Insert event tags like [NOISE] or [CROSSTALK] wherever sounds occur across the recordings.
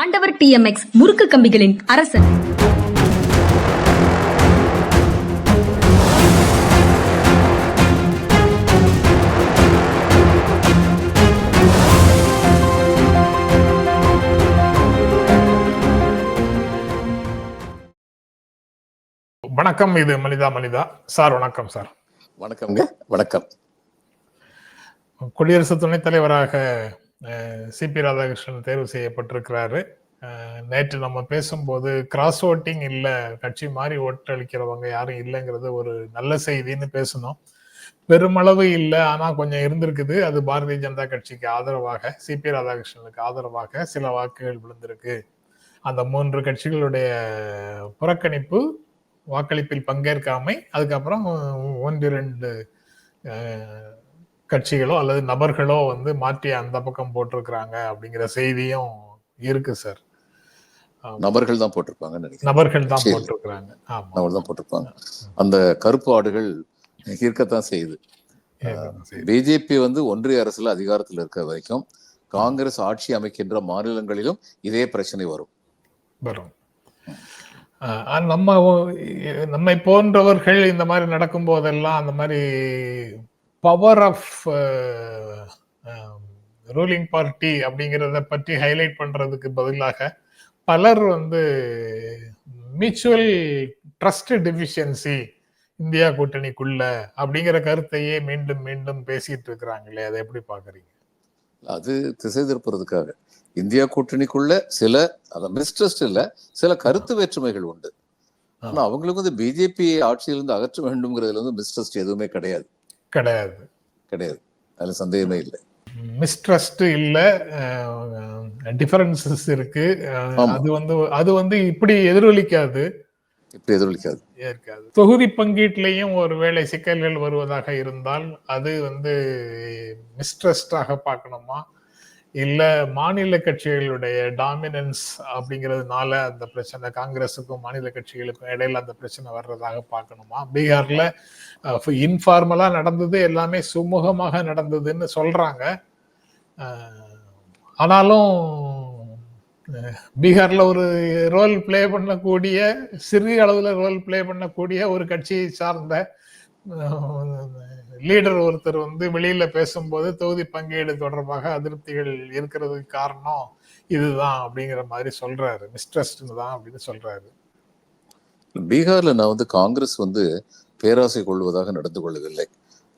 ஆண்டவர் டிஎம்எக்ஸ் முறுக்கு கம்பிகளின் அரசன். வணக்கம் இது மனிதா மனிதா. சார் வணக்கம் சார். வணக்கம்ங்க வணக்கம். குடியரசு துணைத் தலைவராக சிபி ராதாகிருஷ்ணன் தேர்வு செய்யப்பட்டிருக்கிறாரு. நேற்று நம்ம பேசும்போது கிராஸ் ஓட்டிங் இல்லை கட்சி மாறி ஓட்டளிக்கிறவங்க யாரும் இல்லைங்கிறது ஒரு நல்ல செய்தின்னு பேசணும் பெருமளவு இல்லை ஆனால் கொஞ்சம் இருந்திருக்குது. அது பாரதிய ஜனதா கட்சிக்கு ஆதரவாக சிபி ராதாகிருஷ்ணனுக்கு ஆதரவாக சில வாக்குகள் விழுந்திருக்கு. அந்த மூன்று கட்சிகளுடைய புறக்கணிப்பு வாக்களிப்பில் பங்கேற்காமை அதுக்கப்புறம் ஒன்று ரெண்டு கட்சிகளோ அல்லது நபர்களோ வந்து மாற்றி அந்த பக்கம் போட்டிருக்கிறாங்க அப்படிங்கிற செய்தியும் இருக்கு சார். நபர்கள் தான் போட்டிருப்பாங்கன்னு நினைக்கிறேன். நபர்கள் தான். போட்டிருக்கிறாங்க. நபர் தான் போட்டிருப்பாங்க. அந்த கருப்பு ஆடுகள் இருக்கத்தான் செய்யுது. பிஜேபி வந்து ஒன்றிய அரசுல அதிகாரத்தில் இருக்கிற வரைக்கும் காங்கிரஸ் ஆட்சி அமைக்கின்ற மாநிலங்களிலும் இதே பிரச்சனை வரும். வரும். நம்ம நம்மை போன்றவர்கள் இந்த மாதிரி நடக்கும் போதெல்லாம் அந்த மாதிரி பவர் ஆஃப் ரூலிங் பார்ட்டி அப்படிங்கிறத பற்றி ஹைலைட் பண்றதுக்கு பதிலாக பலர் வந்து மியூச்சுவல் ட்ரஸ்ட் டிஃபிஷியன்சி இந்தியா கூட்டணிக்குள்ள அப்படிங்கிற கருத்தையே மீண்டும் மீண்டும் பேசிட்டு இருக்கிறாங்களே. அதை எப்படி பாக்குறீங்க அது திசை திருப்புறதுக்காக. இந்தியா கூட்டணிக்குள்ள சில அதான் மிஸ்ட்ரஸ்ட் இல்ல சில கருத்து வேற்றுமைகள் உண்டு. ஆனா அவங்களுக்கு வந்து பிஜேபி ஆட்சியிலிருந்து அகற்ற வேண்டும்ங்கிறதுல வந்து மிஸ்ட்ரஸ்ட் எதுவுமே கிடையாது. கிடையாது. கிடையாது. அதுல சந்தேகமே இல்லை. மிஸ்ட்ரஸ்ட் இல்ல. டிஃபரன்சஸ் இருக்கு. அது வந்து அது வந்து இப்படி எதிரொலிக்காது. இப்படி எதிரொலிக்காது. ஏற்காது. தொகுதி பங்கீட்லயும் ஒருவேளை சிக்கல்கள் வருவதாக இருந்தால் அது வந்து மிஸ்ட்ரஸ்டாக பார்க்கணுமா? இல்ல மாநில கட்சிகளுடைய டாமினன்ஸ் அப்படிங்கிறதுனால அந்த பிரச்சனை காங்கிரஸுக்கும் மாநில கட்சிகளுக்கும் இடையில அந்த பிரச்சனை வர்றதாக பார்க்கணுமா? பீகார்ல இன்ஃபார்மலா நடந்தது எல்லாமே சுமூகமாக நடந்ததுன்னு சொல்றாங்க. ஆனாலும் பீகார்ல ஒரு ரோல் ப்ளே பண்ணக்கூடிய சிறிய அளவுல ரோல் ப்ளே பண்ணக்கூடிய ஒரு கட்சியை சார்ந்த லீடர் ஒருத்தர் வந்து வெளியில பேசும்போது தொகுதி பங்கீடு தொடர்பாக அதிருப்திகள் இருக்கிறதுக்கு காரணம் இதுதான் அப்படிங்கிற மாதிரி சொல்றாரு. மிஸ்ட்ரஸ்ட் தான் அப்படின்னு சொல்றாரு. பீகார்ல நான் வந்து காங்கிரஸ் வந்து பேராசை கொள்வதாக நடந்து கொள்ளவில்லை.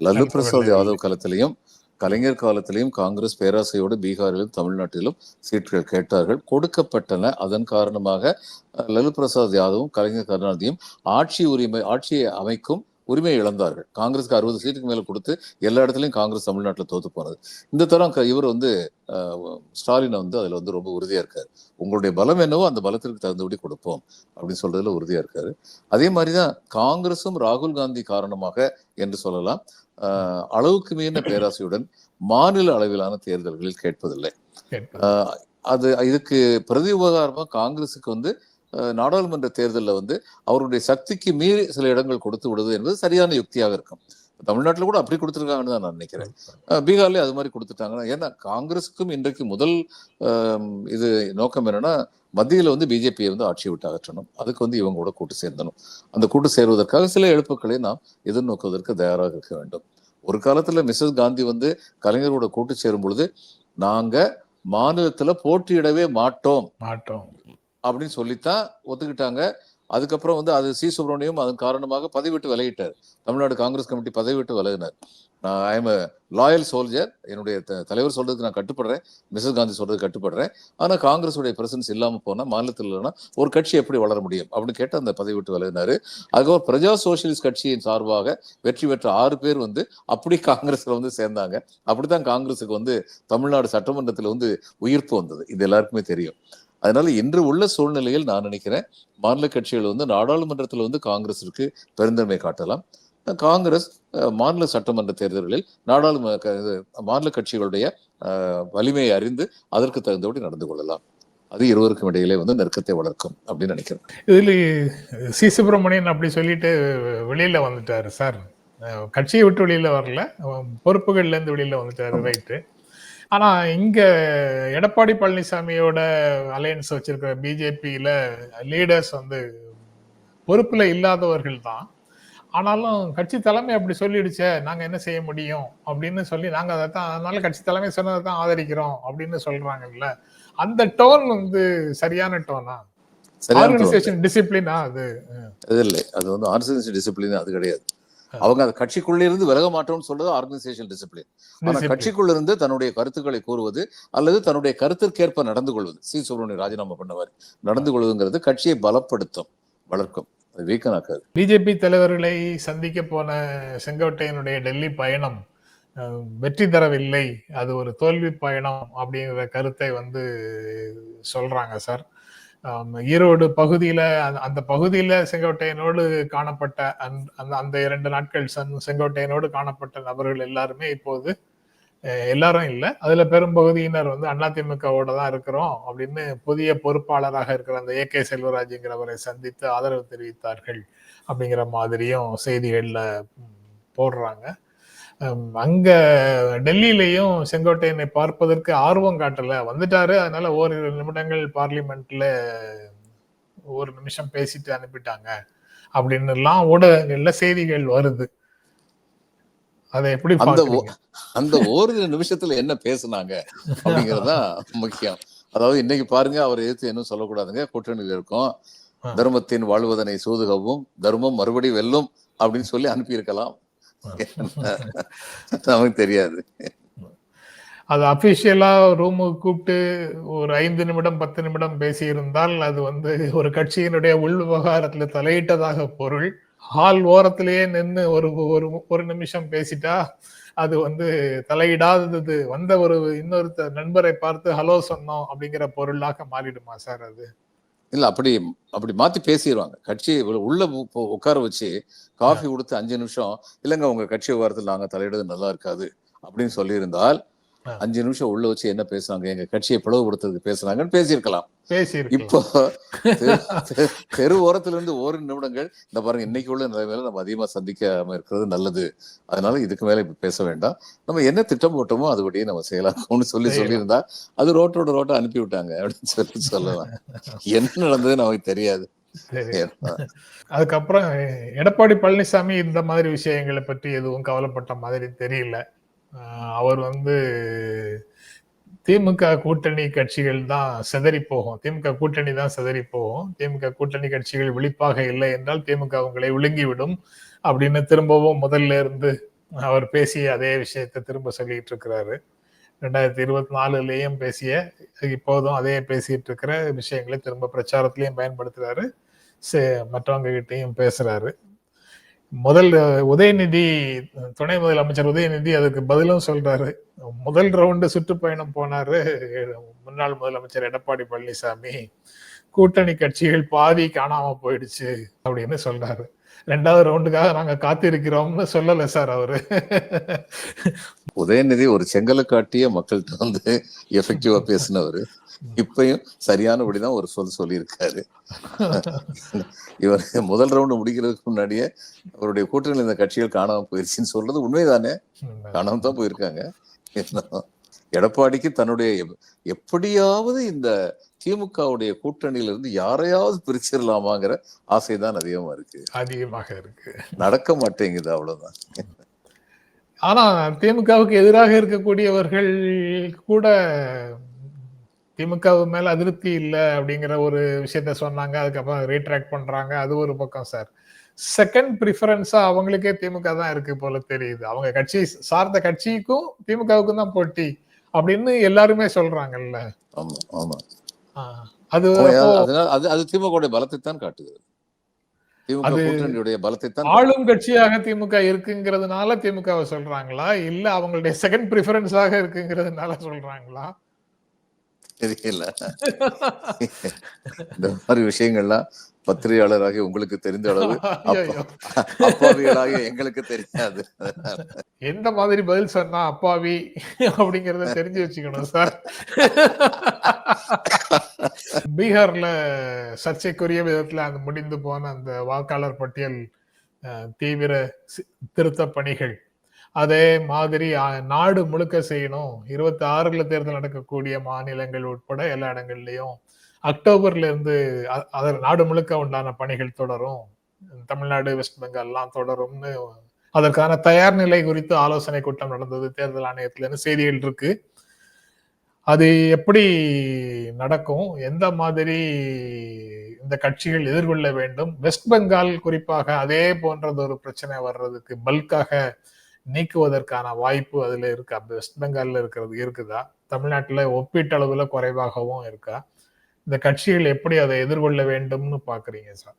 லல்லு பிரசாத். யாதவ் காலத்திலையும் கலைஞர் காலத்திலையும் காங்கிரஸ் பேராசையோடு பீகாரிலும் தமிழ்நாட்டிலும் சீட்டுகள் கேட்டார்கள். கொடுக்கப்பட்டன. அதன் காரணமாக லல்லு பிரசாத் யாதவும் கலைஞர் கருணாநிதியும் ஆட்சி உரிமை ஆட்சியை அமைக்கும் உரிமையை இழந்தார்கள். காங்கிரஸ்க்கு அறுபது சீட்டுக்கு மேல கொடுத்து எல்லா இடத்துலயும் காங்கிரஸ் தமிழ்நாட்டில் தோத்து போனது. இந்த தரம் இவர் வந்து ஸ்டாலினை வந்து அதுல வந்து ரொம்ப உறுதியா இருக்காரு. உங்களுடைய பலம் என்னவோ அந்த பலத்திற்கு தகுந்தபடி கொடுப்போம் அப்படின்னு சொல்றதுல உறுதியா இருக்காரு. அதே மாதிரிதான் காங்கிரசும் ராகுல் காந்தி காரணமாக என்று சொல்லலாம். அளவுக்கு மீறின பேராசையுடன் மாநில அளவிலான தேர்தல்களில் கேட்பதில்லை. அது இதுக்கு பிரதி உபகாரமா காங்கிரசுக்கு வந்து நாடாளுமன்ற தேர்தலில் வந்து அவருடைய சக்திக்கு மீறி சில இடங்கள் கொடுத்து விடுவது என்பது சரியான யுக்தியாக இருக்கும். தமிழ்நாட்டில் கூட அப்படி கொடுத்துருக்காங்கன்னு தான் நான் நினைக்கிறேன். பீகார்லயே அது மாதிரி கொடுத்துட்டாங்கன்னா ஏன்னா காங்கிரஸுக்கும் இன்றைக்கு முதல் இது நோக்கம் என்னன்னா மத்தியில வந்து பிஜேபியை வந்து ஆட்சியை விட்டு அகற்றணும். அதுக்கு வந்து இவங்க கூட கூட்டு சேர்ந்தணும். அந்த கூட்டு சேருவதற்காக சில எழுப்புக்களை நாம் எதிர்நோக்குவதற்கு தயாராக இருக்க வேண்டும். ஒரு காலத்துல மிஸ்ஸஸ் காந்தி வந்து கலைஞரோட கூட்டு சேரும் பொழுது நாங்க மாநிலத்துல போட்டியிடவே மாட்டோம். மாட்டோம். அப்படின்னு சொல்லித்தான் ஒத்துக்கிட்டாங்க. அதுக்கப்புறம் வந்து அது சி. சுப்பிரமணியம் அதன் காரணமாக பதவிவிட்டு விலகிட்டார். தமிழ்நாடு காங்கிரஸ் கமிட்டி பதவிவிட்டு விலகினார். நான் ஐ எம் லாயல் சோல்ஜர் என்னுடைய த- தலைவர் சொல்றதுக்கு நான் கட்டுப்படுறேன். மிஸ்ஸஸ் காந்தி சொல்றதுக்கு கட்டுப்படுறேன். ஆனால் காங்கிரஸுடைய பிரசன்ஸ் இல்லாமல் போனால் மாநிலத்தில் இல்லைன்னா ஒரு கட்சி எப்படி வளர முடியும்? அப்படின்னு கேட்டு அந்த பதவி விட்டு விலகினார். அதுக்கப்புறம் பிரஜா சோசியலிஸ்ட் கட்சியின் சார்பாக வெற்றி பெற்ற ஆறு பேர் வந்து அப்படி காங்கிரஸில் வந்து சேர்ந்தாங்க. அப்படித்தான் காங்கிரஸுக்கு வந்து தமிழ்நாடு சட்டமன்றத்தில் வந்து உயிர்ப்பு வந்தது. இது எல்லாருக்குமே தெரியும். அதனால இன்று உள்ள சூழ்நிலையில் நான் நினைக்கிறேன் மாநில கட்சிகள் வந்து நாடாளுமன்றத்தில் வந்து காங்கிரஸிற்கு பெருந்தன்மை காட்டலாம். காங்கிரஸ் மாநில சட்டமன்ற தேர்தல்களில் நாடாளுமன்ற மாநில கட்சிகளுடைய வலிமையை அறிந்து அதற்கு தகுந்தபடி நடந்து கொள்ளலாம். அது இருவருக்கும் இடையிலே வந்து நெருக்கத்தை வளர்க்கும் அப்படின்னு நினைக்கிறேன். இதுல சி. சுப்பிரமணியன் அப்படி சொல்லிட்டு வெளியில வந்துட்டாரு சார். கட்சியை விட்டு வெளியில வரல. பொறுப்புகள்ல இருந்து வெளியில வந்துட்டாரு. ரைட்டு. ஆனா இங்க எடப்பாடி பழனிசாமியோட அலையன்ஸ் வச்சிருக்கிற பிஜேபியில லீடர்ஸ் வந்து பொறுப்புல இல்லாதவர்கள் தான். ஆனாலும் கட்சி தலைமை அப்படி சொல்லிடுச்சே நாங்க என்ன செய்ய முடியும் அப்படின்னு சொல்லி நாங்க அதை தான் அதனால கட்சி தலைமை சொன்னதை தான் ஆதரிக்கிறோம் அப்படின்னு சொல்றாங்கல்ல. அந்த டோன் வந்து சரியான டோனா. ஆர்கனைசேஷன் டிசிப்ளினா அது? அது இல்லை. அது வந்து ஆர்கனைசேஷன் டிசிப்ளின் அது கிடையாது. அவங்க அந்த கட்சிக்குள்ள இருந்து விலக மாட்டோம்னு சொல்றது ஆர்கனைசேஷன் டிசிப்ளின் ஆனா. கட்சிக்குள்ள இருந்து தன்னுடைய கருத்துக்களை கூறுவது அல்லது தன்னுடைய கருத்திற்கேற்ப நடந்து கொள்வது. சி. சுப்பிரமணியம் ராஜினாமா பண்ணவர் நடந்து கொள்வதுங்கிறது கட்சியை பலப்படுத்தும் வளர்க்கும். வீக்கனாக்காது பிஜேபி தலைவர்களை சந்திக்க போன செங்கோட்டையனுடைய டெல்லி பயணம் வெற்றி தரவில்லை. அது ஒரு தோல்வி பயணம் அப்படிங்கிற கருத்தை வந்து சொல்றாங்க சார். ஈரோடு பகுதியில அந்த- அந்த பகுதியில செங்கோட்டையனோடு காணப்பட்ட அந்த- அந்த அந்த இரண்டு நாட்கள் சன் செங்கோட்டையனோடு காணப்பட்ட நபர்கள் எல்லாருமே இப்போது எல்லாரும் இல்லை. அதுல பெரும்பகுதியினர் வந்து அதிமுகவோட தான் இருக்கிறோம் அப்படின்னு புதிய பொறுப்பாளராக இருக்கிற அந்த ஏ கே செல்வராஜுங்கிறவரை சந்தித்து ஆதரவு தெரிவித்தார்கள் அப்படிங்கிற மாதிரியும் செய்திகள்ல போடுறாங்க. அங்க டெல்லியிலையும் செங்கோட்டையனை பார்ப்பதற்கு ஆர்வம் காட்டல. வந்துட்டாரு அதனால ஓரிரு நிமிடங்கள் பார்லிமெண்ட்ல ஒரு நிமிஷம் பேசிட்டு அனுப்பிட்டாங்க. அப்படின்னு எல்லாம் ஊடகங்கள்ல செய்திகள் வருது. அதை எப்படி அந்த அந்த ஓரிரு நிமிஷத்துல என்ன பேசுனாங்க அப்படிங்கறதுதான் முக்கியம். அதாவது இன்னைக்கு பாருங்க அவர் எதிர்த்து என்ன சொல்லக்கூடாதுங்க. கூட்டணியில் இருக்கும். தர்மத்தின் வாழ்வதனை சூதுகவும் தர்மம் மறுபடி வெல்லும் அப்படின்னு சொல்லி அனுப்பியிருக்கலாம். [LAUGHS] நமக்கு தெரியாது. அது அபிஷியலா ரூமுக்கு கூப்பிட்டு ஒரு ஐந்து நிமிடம் பத்து நிமிடம் பேசியிருந்தால் அது வந்து ஒரு கட்சியினுடைய உள் விவகாரத்துல தலையிட்டதாக பொருள். ஹால் ஓரத்திலேயே நின்று ஒரு ஒரு ஒரு நிமிஷம் பேசிட்டா அது வந்து தலையிடாதது. வந்த ஒரு இன்னொருத்த நண்பரை பார்த்து ஹலோ சொன்னோம் அப்படிங்கிற பொருளாக மாறிடுமா சார் அது? இல்ல அப்படி அப்படி மாத்தி பேசிடுவாங்க கட்சி உள்ள உட்கார வச்சு காஃபி கொடுத்து அஞ்சு நிமிஷம் இல்லைங்க உங்க கட்சி விவகாரத்தில் நாங்க தலையிடுறது நல்லா இருக்காது அப்படின்னு சொல்லியிருந்தால். அஞ்சு நிமிஷம் உள்ள வச்சு என்ன பேசுனாங்க எங்க கட்சியை பிளவுபடுத்துறதுக்கு பேசுனாங்கன்னு பேசியிருக்கலாம். பேசியிருக்கு இப்போ தெரு- ஓரத்துல இருந்து ஓரிரு நிமிடங்கள். இந்த பாருங்க இன்னைக்கு உள்ள நிலைமையில நம்ம அதிகமா சந்திக்காம இருக்கிறது நல்லது. அதனால இதுக்கு மேல இப்ப பேச வேண்டாம். நம்ம என்ன திட்டம் போட்டோமோ அதுபடியே நம்ம செய்யலாம்னு சொல்லி செய்யலாம். சொல்லியிருந்தா அது ரோட்டோட ரோட்டை அனுப்பி விட்டாங்க அப்படின்னு சொல்லி சொல்லலாம். என்ன நடந்தது நமக்கு தெரியாது. அதுக்கப்புறம் எடப்பாடி பழனிசாமி இந்த மாதிரி விஷயங்களை பற்றி எதுவும் கவலைப்பட்ட மாதிரி தெரியல. அவர் வந்து திமுக கூட்டணி கட்சிகள் தான் செதறி போகும் திமுக கூட்டணி தான் செதறி போகும் திமுக கூட்டணி கட்சிகள் விழிப்பாக இல்லை என்றால் திமுக உங்களை விழுங்கிவிடும் அப்படின்னு திரும்பவும் முதல்ல இருந்து அவர் பேசிய அதே விஷயத்தை திரும்ப சொல்லிட்டு இருக்கிறாரு. ரெண்டாயிரத்தி இருபத்தி நாலுலேயும் பேசிய இப்போதும் அதே பேசிட்டு இருக்கிற விஷயங்களை திரும்ப பிரச்சாரத்திலையும் பயன்படுத்துறாரு. சே- மற்றவங்க கிட்டையும் பேசுறாரு. முதல் உதயநிதி துணை முதலமைச்சர் உதயநிதி அதுக்கு பதிலும் சொல்றாரு. முதல் ரவுண்டு சுற்றுப்பயணம் போனாரு முன்னாள் முதலமைச்சர் எடப்பாடி பழனிசாமி. கூட்டணி கட்சிகள் பாதி காணாம போயிடுச்சு அப்படின்னு சொல்றாரு. ரெண்டாவது ரவுண்டுக்காக நாங்க காத்திருக்கிறோம்னு சொல்லல சார் அவரு. உதயநிதி ஒரு செங்கலை காட்டிய மக்கள்கிட்ட வந்து எஃபெக்டிவா பேசினவர். இப்பயும் சரியானபடிதான் ஒரு சொல் சொல்லியிருக்காரு. இவர் முதல் ரவுண்டு முடிக்கிறதுக்கு முன்னாடியே அவருடைய கூட்டணியில் இந்த கட்சிகள் காணாம போயிருச்சுன்னு சொல்றது உண்மைதானே. காணாம தான் போயிருக்காங்க. என்ன, எடப்பாடிக்கு தன்னுடைய எப்- எப்படியாவது இந்த திமுகவுடைய கூட்டணியில இருந்து யாரையாவது பிரிச்சிடலாமாங்கிற ஆசைதான் அதிகமா இருக்கு. அதிகமாக இருக்கு. நடக்க மாட்டேங்குது அவ்வளவுதான். ஆனா திமுகவுக்கு எதிராக இருக்கக்கூடியவர்கள் கூட திமுக மேல அதிருப்தி இல்லை அப்படிங்கிற ஒரு விஷயத்த சொன்னாங்க. அதுக்கப்புறம் ரீட்ராக்ட் பண்றாங்க. அது ஒரு பக்கம் சார் செகண்ட் ப்ரிஃபரன்ஸா அவங்களுக்கே திமுக தான் இருக்கு போல தெரியுது. அவங்க கட்சி சார்ந்த கட்சிக்கும் திமுகவுக்கும் தான் போட்டி. அப்படின்னு எல்லாருமே சொல்றாங்கல்ல. ஆமா அது அது அது திமுகவுடைய பலத்தை தான் காட்டுகிறது திமுக ஆளும் கட்சியாக திமுக இருக்குங்கிறதுனால திமுகவை சொல்றாங்களா? இல்ல அவங்களுடைய செகண்ட் ப்ரிஃபரன்ஸாக இருக்குங்கிறதுனால சொல்றாங்களா? தெரியல. இந்த மாதிரி விஷயங்கள்லாம் பத்திரிகையாளராகி உங்களுக்கு தெரிந்த அளவு ஐயையோ. அப்பாவிகளாகிய எங்களுக்கு தெரியாது. எந்த மாதிரி பதில் சொன்னா அப்பாவி அப்படிங்கறத தெரிஞ்சு வச்சுக்கணும் சார். பீகார்ல சர்ச்சைக்குரிய விதத்துல அந்த முடிந்து போன அந்த வாக்காளர் பட்டியல் தீவிர திருத்த பணிகள். அதே மாதிரி நாடு முழுக்க செய்யணும். இருபத்தி ஆறுல தேர்தல் நடக்கக்கூடிய மாநிலங்கள் உட்பட எல்லா இடங்கள்லயும் அக்டோபர்ல இருந்து அதர் நாடு முழுக்க உண்டான பணிகள் தொடரும். தமிழ்நாடு வெஸ்ட் பெங்கால் எல்லாம் தொடரும்னு அதற்கான தயார் நிலை குறித்து ஆலோசனை கூட்டம் நடந்தது தேர்தல் ஆணையத்திலன்னு செய்திகள் இருக்கு. அது எப்படி நடக்கும்? எந்த மாதிரி இந்த கட்சிகள் எதிர்கொள்ள வேண்டும்? வெஸ்ட் பெங்கால் குறிப்பாக அதே போன்றது ஒரு பிரச்சனை வர்றதுக்கு பல்காக நீக்குவதற்கான வாய்ப்பு அதுல இருக்கா? வெஸ்ட் பெங்கால்ல இருக்கிறது இருக்குதா? தமிழ்நாட்டுல ஒப்பீட்டளவுல குறைவாகவும் இருக்கா? இந்த கட்சிகள் எப்படி அதை எதிர்கொள்ள வேண்டும்னு பாக்குறீங்க சார்?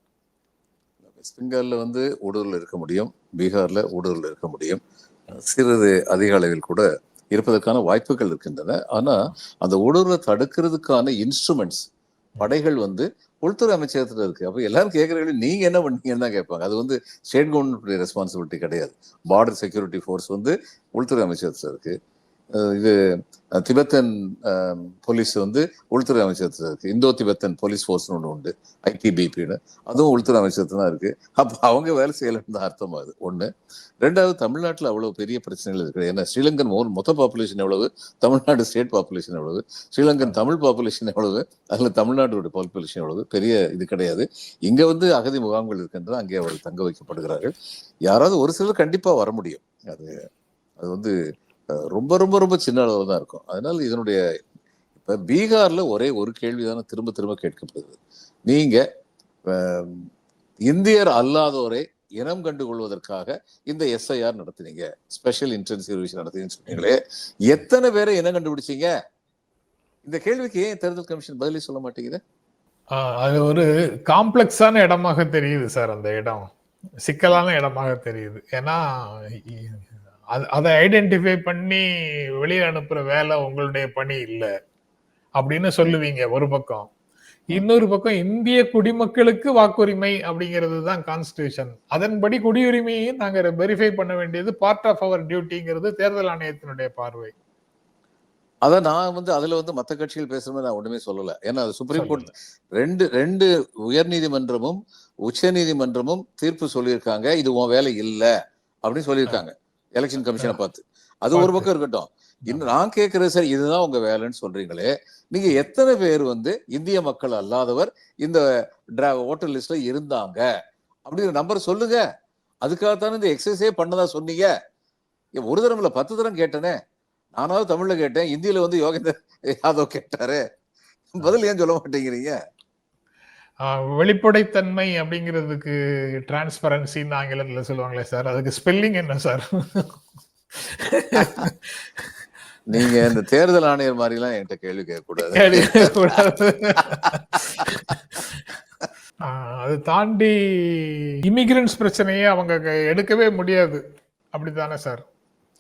வெஸ்ட் பெங்கால்ல வந்து ஊடுருவல் இருக்க முடியும். பீகார்ல ஊடுருவல் இருக்க முடியும். சிறிது அதிக அளவில் கூட இருப்பதற்கான வாய்ப்புகள் இருக்கின்றன. ஆனா அந்த ஊடுருவலை தடுக்கிறதுக்கான இன்ஸ்ட்ருமெண்ட்ஸ் படைகள் வந்து உள்துறை அமைச்சகத்துல இருக்கு. அப்ப எல்லாரும் கேட்கறீங்க நீங்க என்ன பண்ணீங்கன்னு தான் கேட்பாங்க. அது வந்து ஸ்டேட் கவர்மெண்ட் ரெஸ்பான்சிபிலிட்டி கிடையாது. பார்டர் செக்யூரிட்டி ஃபோர்ஸ் வந்து உள்துறை அமைச்சகத்துல இருக்கு. இது திபெத்தன் போலீஸ் வந்து உள்துறை அமைச்சகத்துல இருக்கு. இந்தோ திபெத்தன் போலீஸ் ஃபோர்ஸ் ஒன்று உண்டு. ஐடிபிபின்னு அதுவும் உள்துறை அமைச்சகத்துல தான் இருக்கு. அப்ப அவங்க வேலை செய்யலன்னு தான் அர்த்தம் அது. ஒண்ணு. ரெண்டாவது தமிழ்நாட்டுல அவ்வளவு பெரிய பிரச்சனைகள் இருக்கு. ஏன்னா ஸ்ரீலங்கன் மொத்த பாப்புலேஷன் எவ்வளவு? தமிழ்நாடு ஸ்டேட் பாப்புலேஷன் எவ்வளவு? ஸ்ரீலங்கன் தமிழ் பாப்புலேஷன் எவ்வளவு? அதுல தமிழ்நாட்டோட பாப்புலேஷன் எவ்வளவு? பெரிய இது கிடையாது. இங்க வந்து அகதி முகாம்கள் இருக்கின்றன. அங்கே அவர்கள் தங்க வைக்கப்படுகிறார்கள். யாராவது ஒரு சிலர் கண்டிப்பா வர முடியும். அது அது வந்து ரொம்ப ரொம்ப ரொம்ப சின்ன அளவு தான் இருக்கும். அதனால இதனுடைய இப்ப பீகார்ல ஒரே ஒரு கேள்விதானே திரும்ப திரும்ப கேட்கப்படுது. நீங்க இந்தியர் அல்லாதோரை இனம் கண்டு கொள்வதற்காக இந்த எஸ்ஐஆர் நடத்துனீங்க. ஸ்பெஷல் இன்டென்சிவ் ரிவிஷன் நடத்தினீங்கன்னு சொன்னீங்களே. எத்தனை பேரை இனம் கண்டுபிடிச்சீங்க? இந்த கேள்விக்கு ஏன் தேர்தல் கமிஷன் பதிலே சொல்ல மாட்டேங்குது? அது ஒரு காம்ப்ளெக்ஸான இடமாக தெரியுது சார் அந்த இடம். சிக்கலான இடமாக தெரியுது. ஏன்னா அது- அதை ஐடென்டிஃபை பண்ணி வெளியே அனுப்புற வேலை உங்களுடைய பணி இல்லை. அப்படின்னு சொல்லுவீங்க ஒரு பக்கம். இன்னொரு பக்கம் இந்திய குடிமக்களுக்கு வாக்குரிமை அப்படிங்கிறது தான் கான்ஸ்டியூஷன் அதன்படி குடியுரிமையை நாங்க வெரிஃபை பண்ண வேண்டியது பார்ட் ஆஃப் அவர் டியூட்டிங்கிறது தேர்தல் ஆணையத்தினுடைய பார்வை. அதான் நான் வந்து அதுல வந்து மத்த கட்சிகள் பேசுற மாதிரி நான் ஒண்ணுமே சொல்லல. ஏன்னா அது சுப்ரீம் கோர்ட். ரெண்டு ரெண்டு உயர் நீதிமன்றமும் உச்ச நீதிமன்றமும் தீர்ப்பு சொல்லியிருக்காங்க. இது உன் வேலை இல்ல அப்படின்னு சொல்லியிருக்காங்க. எலெக்ஷன் கமிஷனை பார்த்து. அது ஒரு. பக்கம் இருக்கட்டும். இன்னும் நான் கேட்கறது சார் இதுதான் உங்க வேலைன்னு சொல்றீங்களே. நீங்க எத்தனை பேர் வந்து இந்திய மக்கள் அல்லாதவர் இந்த ஓட்டர் லிஸ்ட்ல இருந்தாங்க? அப்படிங்கிற நம்பர் சொல்லுங்க. அதுக்காகத்தானே இந்த எக்ஸசைஸே பண்ணதா சொன்னீங்க. ஒரு தரம் இல்ல பத்து தரம் கேட்டனே. நானாவது தமிழ்ல கேட்டேன். இந்தியில வந்து யோகேந்தர் யாதவ் கேட்டாரு. பதில் ஏன் சொல்ல மாட்டேங்கிறீங்க? வெளிப்படைத்தன்மை அப்படிங்கிறதுக்கு டிரான்ஸ்பரன்சின்னு ஆங்கிலத்துல சொல்லுவாங்களே சார். அதுக்கு ஸ்பெல்லிங் என்ன சார்? நீங்க இந்த தேர்தல் ஆணையர் மாதிரி எல்லாம் என்கிட்ட கேள்வி கேட்க கூடாது கூடாது. ஆஹ் அது தாண்டி இமிகிரன்ஸ் பிரச்சனையே அவங்க எடுக்கவே முடியாது. அப்படித்தானே சார்?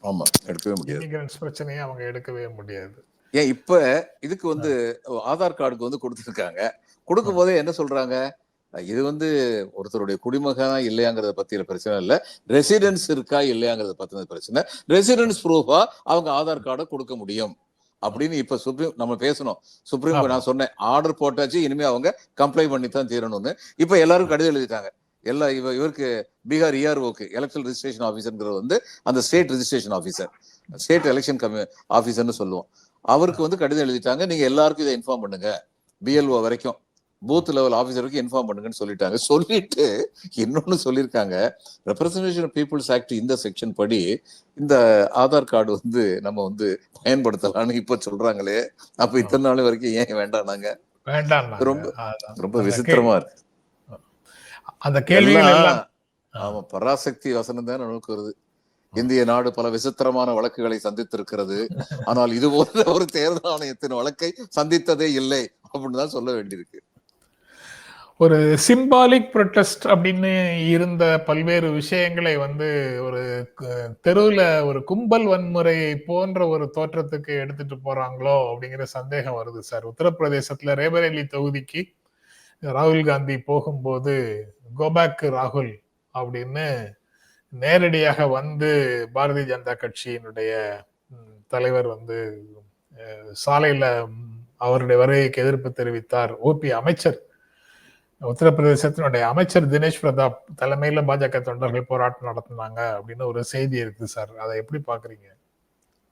ஆமா எடுக்கவே முடியாது. இமிகிரன்ஸ் பிரச்சனையே அவங்க எடுக்கவே முடியாது. ஏன் இப்ப இதுக்கு வந்து ஆதார் கார்டுக்கு வந்து கொடுத்துருக்காங்க. கொடுக்கும் போதே என்ன சொல்றாங்க? இது வந்து ஒருத்தருடைய குடிமகனா இல்லையாங்கிறத பத்தின பிரச்சனை இல்ல. ரெசிடென்ஸ் இருக்கா இல்லையாங்கிறத பத்தின பிரச்சனை. ரெசிடென்ஸ் ப்ரூஃபா அவங்க ஆதார் கார்டை கொடுக்க முடியும் அப்படின்னு இப்ப சுப்ரீம் நம்ம பேசணும். சுப்ரீம். நான் சொன்னேன். ஆர்டர் போட்டாச்சு இனிமே அவங்க கம்ப்ளை பண்ணி தான் தீரணும்னு. இப்ப எல்லாரும் கடிதம் எழுதிட்டாங்க. எல்லா இவ இவருக்கு பீகார் இஆர்ஓக்கு எலெக்ஷன் ரெஜிஸ்ட்ரேஷன் ஆஃபீஸர்ங்கிறது வந்து அந்த state registration officer state election கமி ஆஃபீஸர்னு சொல்லுவோம். அவருக்கு வந்து கடிதம் எழுதிட்டாங்க. நீங்க எல்லாருக்கும் இதை இன்ஃபார்ம் பண்ணுங்க. பிஎல்ஓ வரைக்கும். பூத் லெவல் ஆஃபீஸருக்கு இன்ஃபார்ம் பண்ணுங்கன்னு சொல்லிட்டாங்க. சொல்லிட்டு இன்னொன்னு சொல்லியிருக்காங்க. ரெப்ரசன்டேஷன் ஆஃப் பீப்புள்ஸ் ஆக்ட் இந்த செக்ஷன் படி இந்த ஆதார் கார்டு வந்து நம்ம வந்து பயன்படுத்தலாம்னு இப்ப சொல்றாங்களே. அப்ப இத்தனை நாள் வரைக்கும் ஏன் வேண்டாம் நாங்க வேண்டாம். ரொம்ப-. ரொம்ப விசித்திரமா இருக்கு. அந்த எல்லாம் ஆமா பராசக்தி வசனம் தான் நமக்கு வருது. இந்திய நாடு பல விசித்திரமான வழக்குகளை சந்தித்திருக்கிறது. ஆனால் இது போன்ற [LAUGHS] ஒரு தேர்தல் ஆணையத்தின் வழக்கை சந்தித்ததே இல்லை அப்படின்னு தான் சொல்ல வேண்டியிருக்கு. ஒரு சிம்பாலிக் ப்ரொட்டஸ்ட் அப்படின்னு இருந்த பல்வேறு விஷயங்களை வந்து ஒரு தெருவுல ஒரு கும்பல் வன்முறை போன்ற ஒரு தோற்றத்துக்கு எடுத்துட்டு போறாங்களோ அப்படிங்கிற சந்தேகம் வருது சார். உத்தரப்பிரதேசத்துல ரேபரேலி தொகுதிக்கு ராகுல் காந்தி போகும்போது கோபேக் ராகுல் அப்படின்னு நேரடியாக வந்து பாரதிய ஜனதா கட்சியினுடைய தலைவர் வந்து சாலையில அவருடைய வருகைக்கு எதிர்ப்பு தெரிவித்தார். ஓபி அமைச்சர் உத்தரப்பிரதேசத்தினுடைய அமைச்சர் தினேஷ் பிரதாப் தலைமையில பாஜக தொண்டர்கள் போராட்டம் நடத்தினாங்க அப்படின்னு ஒரு செய்தி இருக்கு சார். அதை எப்படி பாக்குறீங்க?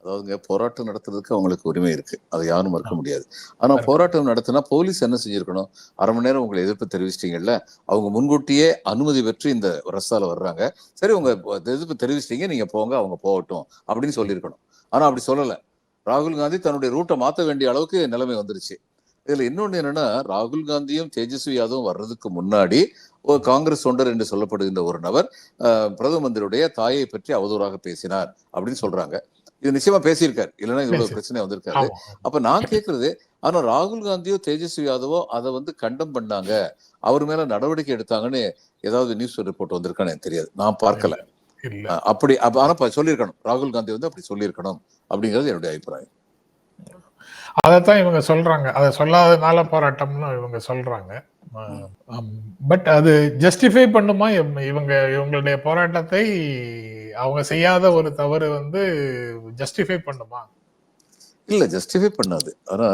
அதாவதுங்க போராட்டம் நடத்துறதுக்கு அவங்களுக்கு உரிமை இருக்கு. அதை யாரும் மறுக்க முடியாது. ஆனா போராட்டம் நடத்தினா போலீஸ் என்ன செஞ்சிருக்கணும்? அரை மணி நேரம் உங்களை எதிர்ப்பு தெரிவிச்சிட்டீங்கல்ல அவங்க முன்கூட்டியே அனுமதி பெற்று இந்த ரஸ்தால வர்றாங்க. சரி உங்க எதிர்ப்பு தெரிவிச்சிட்டீங்க நீங்க போங்க அவங்க போகட்டும் அப்படின்னு சொல்லியிருக்கணும். ஆனா அப்படி சொல்லல. ராகுல் காந்தி தன்னுடைய ரூட்டை மாத்த வேண்டிய அளவுக்கு நிலைமை வந்துருச்சு. இதுல இன்னொன்னு என்னன்னா ராகுல் காந்தியும் தேஜஸ்வி யாதவும் வர்றதுக்கு முன்னாடி ஒரு காங்கிரஸ் தொண்டர் என்று சொல்லப்படுகின்ற ஒரு நபர் பிரதம மந்திரியுடைய தாயை பற்றி அவதூறாக பேசினார் அப்படின்னு சொல்றாங்க. இது நிச்சயமா பேசியிருக்காரு. இல்லைன்னா இவ்வளவு பிரச்சனை வந்திருக்காரு. அப்ப நான் கேக்குறது ஆனா ராகுல் காந்தியோ தேஜஸ்வி யாதவோ அதை வந்து கண்டம் பண்ணாங்க. அவர் மேல நடவடிக்கை எடுத்தாங்கன்னு ஏதாவது நியூஸ் ரிப்போர்ட் வந்திருக்கான்னு எனக்கு தெரியாது. நான் பார்க்கல. அப்படி அப்ப ஆனா சொல்லியிருக்கணும். ராகுல் காந்தி வந்து அப்படி சொல்லியிருக்கணும் அப்படிங்கிறது என்னுடைய அபிப்பிராயம். அதைத்தான் இவங்க சொல்றாங்க. அதை சொல்லாதனால போராட்டம்னு இவங்க சொல்றாங்க. பட் அது ஜஸ்டிஃபை பண்ணுமா? இவ- இவங்க இவங்களுடைய போராட்டத்தை அவங்க செய்யாத ஒரு தவறு வந்து ஜஸ்டிஃபை பண்ணுமா? இல்ல ஜஸ்டிஃபை பண்ணாது. ஆனா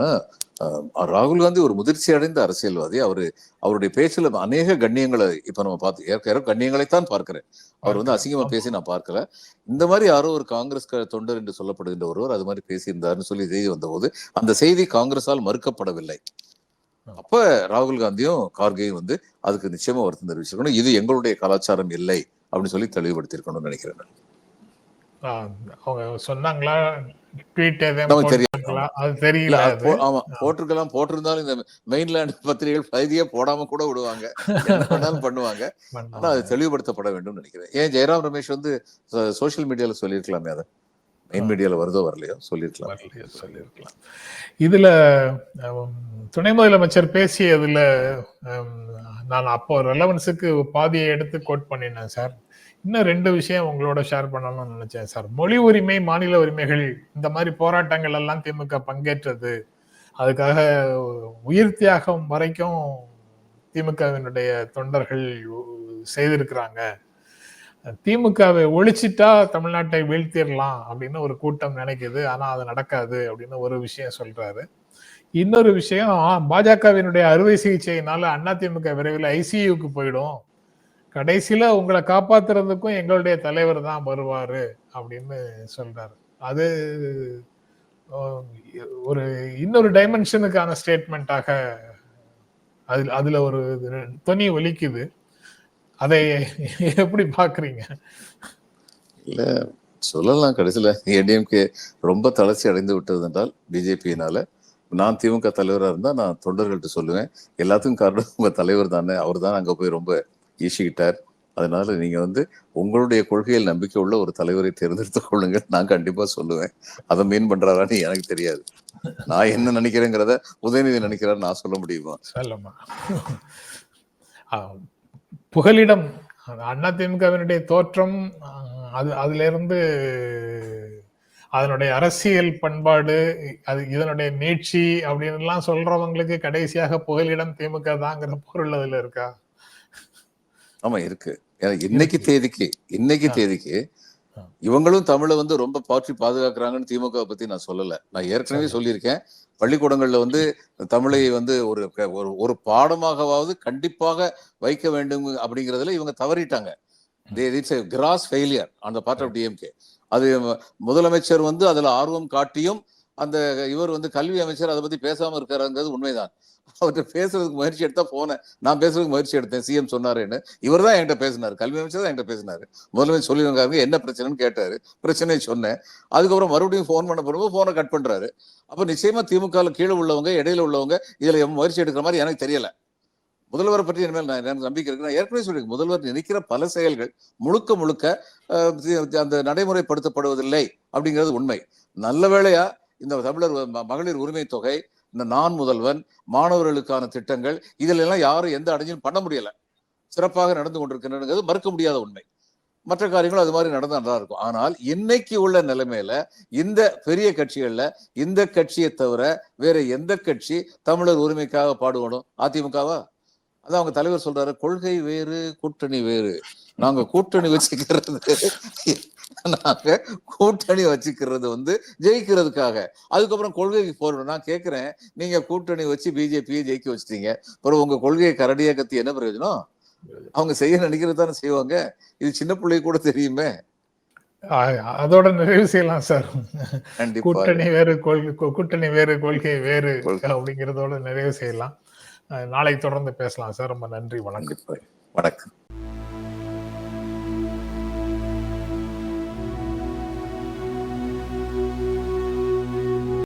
ராகுல் காந்தி ஒரு முதிர்ச்சி அடைந்த அரசியல்வாதி. அவரு அவருடைய பேச்சுல அநேக கண்ணியங்களை இப்ப நம்ம பார்த்து ஏற்க கண்ணியங்களைத்தான் பார்க்கிறேன். அவர் வந்து அசிங்கமா பேசி நான் பார்க்கல. இந்த மாதிரி யாரோ ஒரு காங்கிரஸ் தொண்டர் என்று சொல்லப்படுகின்ற ஒருவர் அது மாதிரி பேசியிருந்தாருன்னு சொல்லி செய்தி வந்தபோது அந்த செய்தி காங்கிரஸால் மறுக்கப்படவில்லை. அப்ப ராகுல் காந்தியும் கார்கேயும் வந்து அதுக்கு நிச்சயமா வருத்தம் தெரிவிச்சிருக்கணும். இது எங்களுடைய கலாச்சாரம் இல்லை. அப்படின்னு சொல்லி தெளிவுபடுத்தியிருக்கணும்னு நினைக்கிறேன் அவங்க சொன்னாங்களா? போட்டிருக்கலாம் போட்டிருந்தாலும் இந்த மெயின்லேண்ட் பத்திரிகைகள் பகுதியே போடாம கூட விடுவாங்க. பண்ணுவாங்க. ஆனா அது தெளிவுபடுத்தப்பட வேண்டும் நினைக்கிறேன். ஏன் ஜெயராம் ரமேஷ் வந்து சோஷியல் மீடியால சொல்லியிருக்கலாமே அதை? மெயின் மீடியால வருதோ வரலையோ? சொல்லியிருக்கலாம். சொல்லியிருக்கலாம். இதுல துணை முதலமைச்சர் பேசியதுல நான் அப்போ ரெலவன்ஸுக்கு பாதியை எடுத்து கோட் பண்ணினேன் சார் இன்னும் ரெண்டு விஷயம் உங்களோட ஷேர் பண்ணணும்னு நினைச்சேன் சார் மொழி உரிமை மாநில உரிமைகள் இந்த மாதிரி போராட்டங்கள் எல்லாம் திமுக பங்கேற்றது அதுக்காக உயிர் தியாகம் வரைக்கும் திமுகவினுடைய தொண்டர்கள் செய்திருக்கிறாங்க. திமுகவை ஒழிச்சிட்டா தமிழ்நாட்டை வீழ்த்திடலாம் அப்படின்னு ஒரு கூட்டம் நினைக்குது ஆனா அது நடக்காது அப்படின்னு ஒரு விஷயம் சொல்றாரு. இன்னொரு விஷயம் பாஜகவினுடைய அறுவை சிகிச்சையினால அதிமுக விரைவில் ஐசியூக்கு போயிடும். கடைசியில உங்களை காப்பாத்துறதுக்கும் எங்களுடைய தலைவர் தான் வருவாரு அப்படின்னு சொல்றாரு. அது ஒரு இன்னொரு டைமென்ஷனுக்கான ஸ்டேட்மெண்ட்டாக அதுல அதுல ஒரு துணி ஒலிக்குது. அதை எப்படி பாக்குறீங்க இல்ல சொல்லலாம் கடைசியில. ஏடிஎம்கே ரொம்ப தளர்ச்சி அடைந்து விட்டது என்றால் பிஜேபியினால நான் திமுக தலைவராக இருந்தால் நான் தொண்டர்கள்ட்ட சொல்லுவேன். எல்லாத்துக்கும் காரணம் உங்கள் தலைவர் தானே. அவர் தான் அங்கே போய் ரொம்ப ஈசிக்கிட்டார். அதனால நீங்கள் வந்து உங்களுடைய கொள்கையில் நம்பிக்கை உள்ள ஒரு தலைவரை தேர்ந்தெடுத்துக் கொள்ளுங்கள் நான் கண்டிப்பாக சொல்லுவேன். அதை மீன் பண்ணுறாரான்னு எனக்கு தெரியாது. நான் என்ன நினைக்கிறேங்கிறத உதயநிதி நினைக்கிறாரு நான் சொல்ல முடியுமா? சொல்லமா ஆஹ், புகலிடம். அதிமுகவினுடைய தோற்றம் அது அதுல இருந்து அதனுடைய அரசியல் பண்பாடு அது இதனுடைய நீட்சி அப்படின்னு எல்லாம் சொல்றவங்களுக்கு கடைசியாக புகலிடம் திமுக தாங்கிற பொருள் அதுல இருக்கா? ஆமா இருக்கு. இன்னைக்கு தேதிக்கு இன்னைக்கு. தேதிக்கு. இவங்களும் தமிழை வந்து ரொம்ப பாற்றி பாதுகாக்கிறாங்கன்னு திமுக பத்தி நான் சொல்லல. நான் ஏற்கனவே சொல்லியிருக்கேன். பள்ளிக்கூடங்கள்ல வந்து தமிழை வந்து ஒரு ஒரு பாடமாகவாவது கண்டிப்பாக வைக்க வேண்டும் அப்படிங்கறதுல இவங்க தவறிட்டாங்க. கிராஸ் ஃபெயிலியர் அந்த பார்ட் ஆஃப் டிஎம்கே அது முதலமைச்சர் வந்து அதில் ஆர்வம் காட்டியும் அந்த இவர் வந்து கல்வி அமைச்சர் அதை பத்தி பேசாமல் இருக்காருங்கிறது உண்மைதான். அவர்கிட்ட பேசுறதுக்கு முயற்சி எடுத்தா போனேன். நான் பேசுறதுக்கு முயற்சி எடுத்தேன். சிஎம் சொன்னாருன்னு. இவர் தான் என்கிட்ட பேசினார். கல்வி அமைச்சர் தான் என்கிட்ட பேசினார். முதலமைச்சர் சொல்லிருக்காங்க என்ன பிரச்சனைன்னு? கேட்டாரு. பிரச்சனையை சொன்னேன். அதுக்கப்புறம் மறுபடியும் ஃபோன் பண்ண போறப்போ போனை கட் பண்றாரு. அப்ப நிச்சயமா திமுக கீழே உள்ளவங்க இடையில உள்ளவங்க இதுல முயற்சி எடுக்கிற மாதிரி எனக்கு தெரியலை. முதல்வரை பற்றி இனிமேல் நான் எனக்கு நம்பிக்கை இருக்கு நான் ஏற்கனவே சொல்லி முதல்வர் நினைக்கிற பல செயல்கள் முழுக்க முழுக்க அந்த நடைமுறைப்படுத்தப்படுவதில்லை அப்படிங்கிறது உண்மை. நல்ல வேளையா இந்த தமிழர் ம- மகளிர் உரிமை தொகை இந்த நான் முதல்வன் மாணவர்களுக்கான திட்டங்கள் இதில் எல்லாம் யாரும் எந்த அடைஞ்சும் பண்ண முடியல. சிறப்பாக நடந்து கொண்டிருக்கின்றன மறுக்க முடியாத உண்மை. மற்ற காரியங்களும் அது மாதிரி நடந்தா நல்லா இருக்கும். ஆனால் இன்னைக்கு உள்ள நிலைமையில இந்த பெரிய கட்சிகள்ல இந்த கட்சியை தவிர வேற எந்த கட்சி தமிழர் உரிமைக்காக பாடுபடும்? அதிமுகவா? அதான் அவங்க தலைவர் சொல்றாரு கொள்கை வேறு கூட்டணி வேறு. நாங்க கூட்டணி வச்சுக்கிறது நாங்க கூட்டணி வச்சுக்கிறது வந்து ஜெயிக்கிறதுக்காக. அதுக்கப்புறம் கொள்கைக்கு போறோம். நான் கேட்கிறேன் நீங்க கூட்டணி வச்சு பிஜேபியை ஜெயிக்க வச்சிட்டீங்க. அப்புறம் உங்க கொள்கையை கரடியா கத்தி என்ன பிரயோஜனம்? அவங்க செய்ய நினைக்கிறது தானே செய்வாங்க. இது சின்ன பிள்ளை கூட தெரியுமே. அதோட நிறைவு செய்யலாம் சார். கூட்டணி வேறு கொள்கை கூட்டணி வேறு கொள்கை வேறு கொள்கை. அப்படிங்கிறதோட நிறைவு செய்யலாம். நாளை நாளைக்கு தொடர்ந்து பேசலாம் சார். ரொம்ப நன்றி வணக்கம். வணக்கம்.